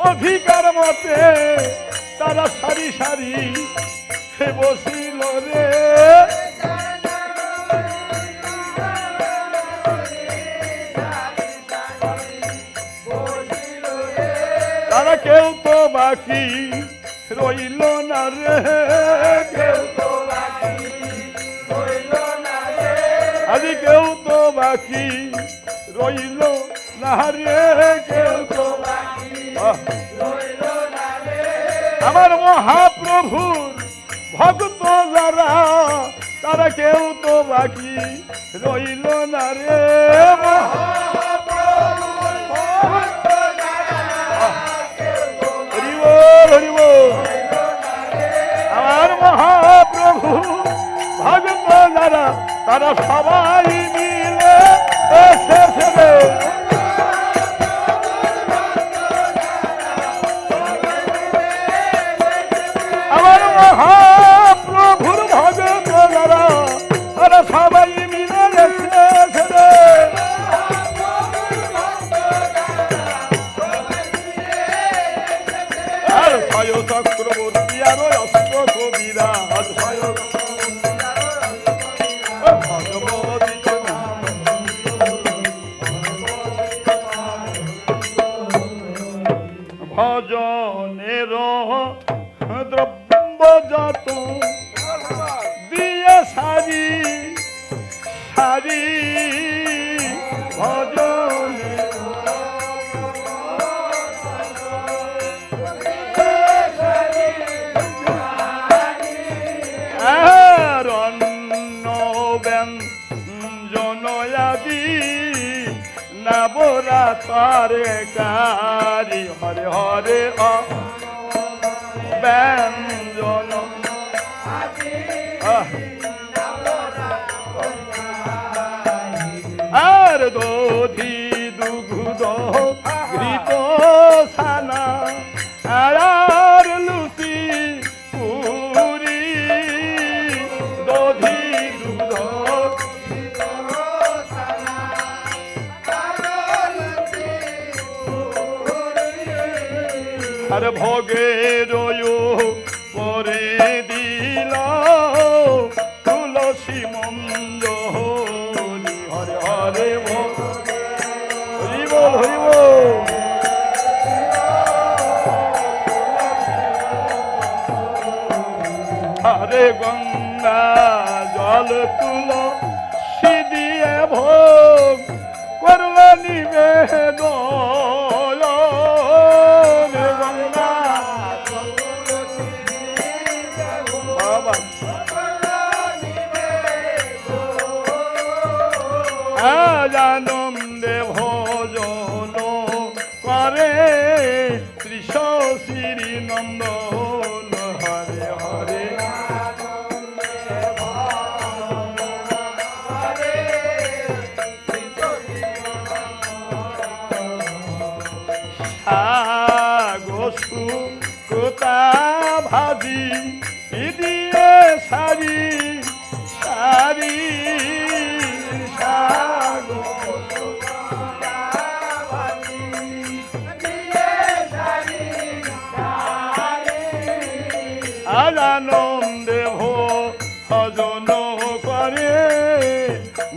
অধিকার মতে তারা সারি সারি বসিল রে তারা কেউ তো বাকি রইল না রে কেউ তো কেউ তো বাকি রইল না রে কেউ তো আহ। আমার মহাপ্রভুর ভক্ত যারা, তারা কেউ তো বাকি রইল না রে। আমার মহাপ্রভু যারা, তারা সবাই মিলে এসেছে fire. তারে কারি হরে হরে অ। ব্যঞ্জন ভোগের পরে দিল। তুলসী মন্দ হরি হরে হরে বল, হরি বল। হরি গঙ্গা জল তুল দিয়ে ভোগ করল নিবেদন। আজ আনন্দে ভোজন করে। ত্রিশ শ্রী নন্দন আজ আনন্দে ভজন করে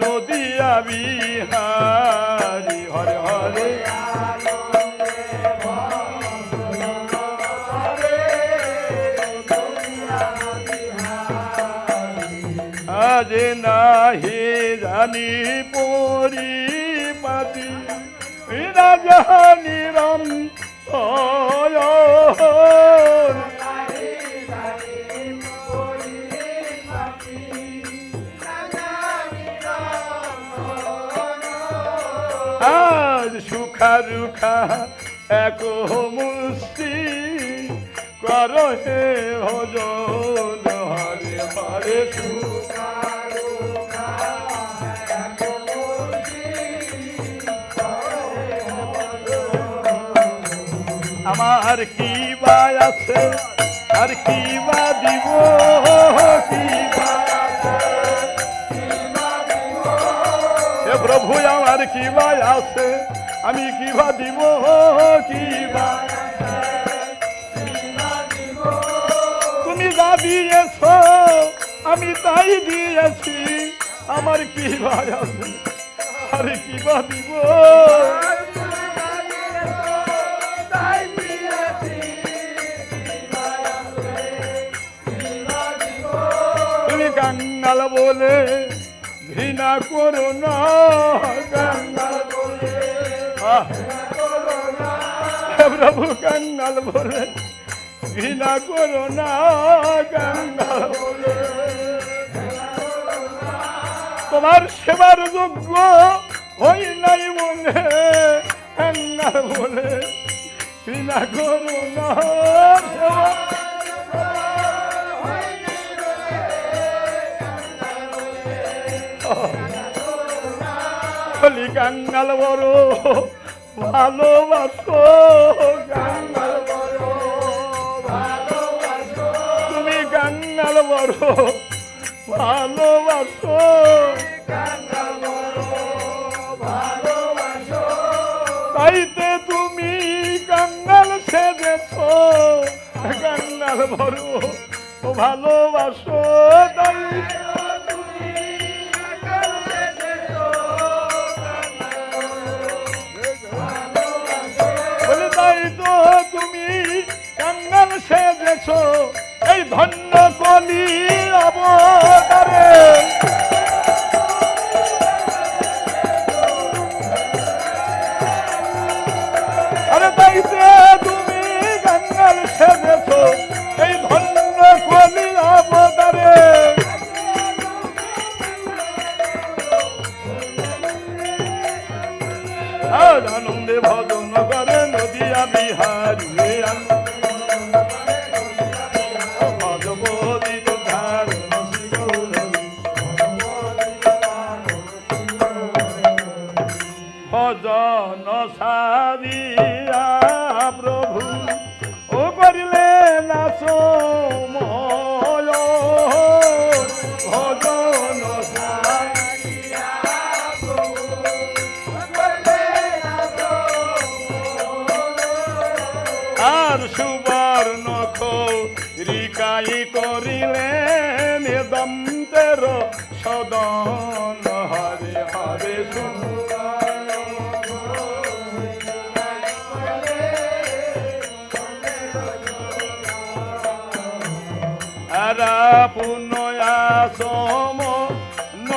নদিয়া বিহারি। হরে হরে। আজ নাহি জানি পরিপাতি রাজহানি রম আজ সুখা রুখা এক মুষ্টি কর হে ভজন আমার কি বা আছে আর কি বা দিব? কি হে প্রভু, আমার কি বা আছে? আমি কিবা দিব, কিবা তুমি যা দিয়েছ, আমি তাই দিয়েছি। আমার কি আছে, আরে কিবা দিব। তুমি বলে ঘৃণা করো না হে প্রভু কাঙ্গাল বলে, ঘৃণা করো না কাঙ্গাল তোমার সেবার যোগ্য হই নাই মনে কান্নার বলে, ঘৃণা করো না কাঙ্গাল বড়। ভালোবাসো তুমি কাঙ্গাল বড় ভালোবাসো। তাইতে তুমি কাঙ্গাল সেজেছ কাঙ্গাল বড় ভালোবাসো। সেজেছ এই ধন্য কলি অবতারে। আরে তাইতে তুমি কাঙ্গাল সেজেছ এই ধন্য কলি অবতারে। আনন্দে ভজন করে নদিয়া বিহারি আর সুবার সুবর্ণ রিকাই করিলেন দন্তের সদন। হরে হরে আরা পুনয়া সম ন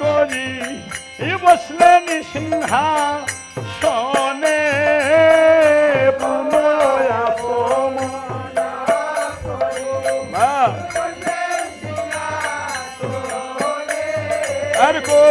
করি বসলেন সিংহা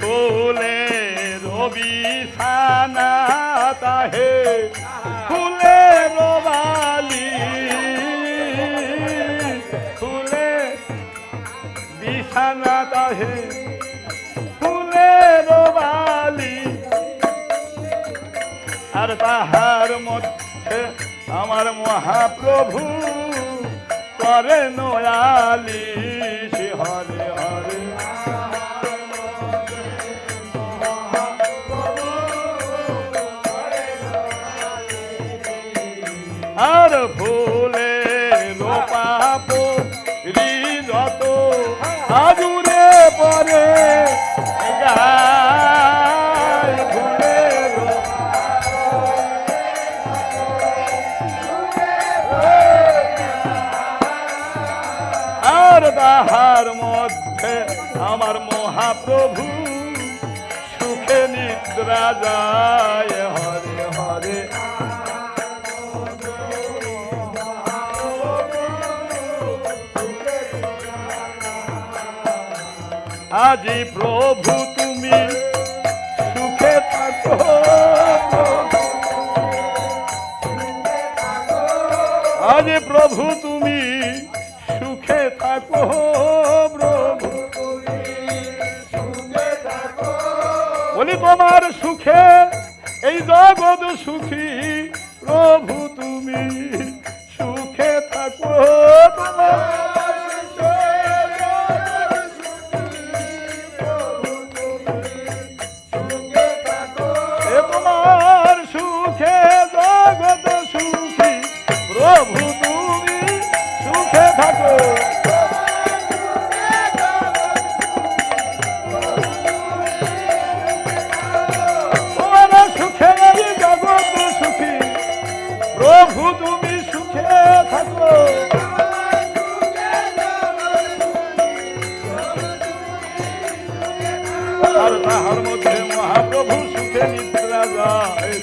ফুলে রবি সানা তাহে ফুলে রবালি। ফুলে বিছানা তাহে আর তাহার মধ্যে আমার মহাপ্রভু করে নয়ালি হরে হরে। আর ফুলে মহাপ্রভু সুখে নিদ্রা যায়। হরে হরে। আজি প্রভু, তুমি সুখে থাকো। আজি প্রভু, তুমি সুখে থাকো। সুখী তাহার মধ্যে মহাপ্রভু সুখে নিদ্রা যায়।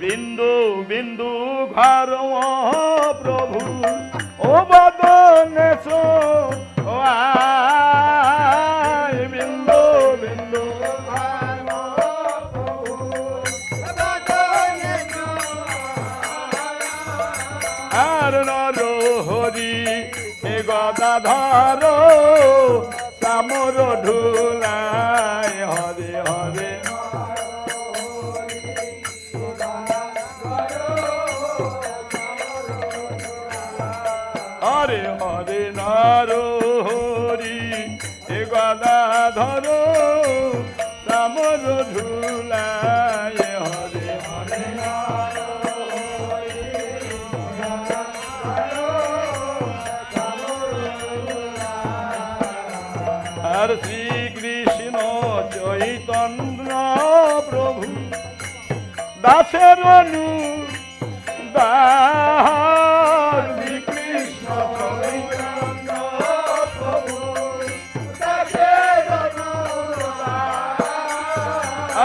বিন্দু বিন্দু ঘর প্রভু ও বদনে বিন্দু বিন্দু আর গদাধর চামর ঢুলায় হরে হরে। হরে হরে নর হরি হে গদাধর চামর ঢুলায় দাসের অনু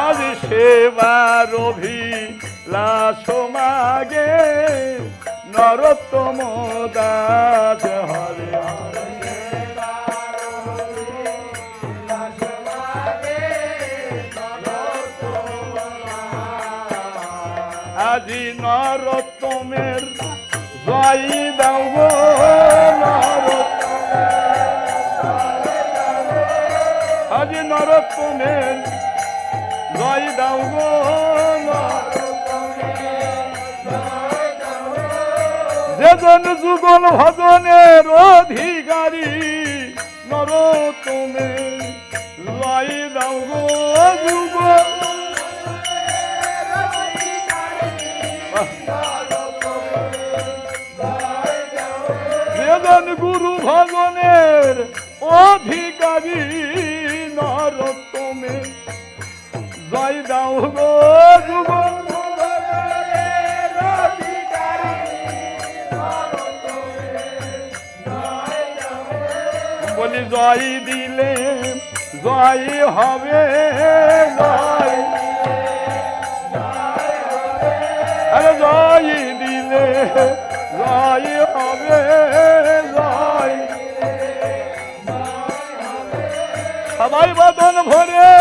আজ সেবার অভিলাষ মাগে নরোত্তম দাস হরে। আজি নরোত্তমের জয় দাও। আজি নরোত্তমের জয় দাও যেজন যুগল ভজনের অধিকারী নরোত্তমের জয় দাও যুগল বেদন গুরু ভগনের অধিকারী নরতমে জয় দাও গো যুগ বলি, জয় দিলে, জয় হবে, জয় জয় দিলে, জয় হবে। বাদন ভরে হরি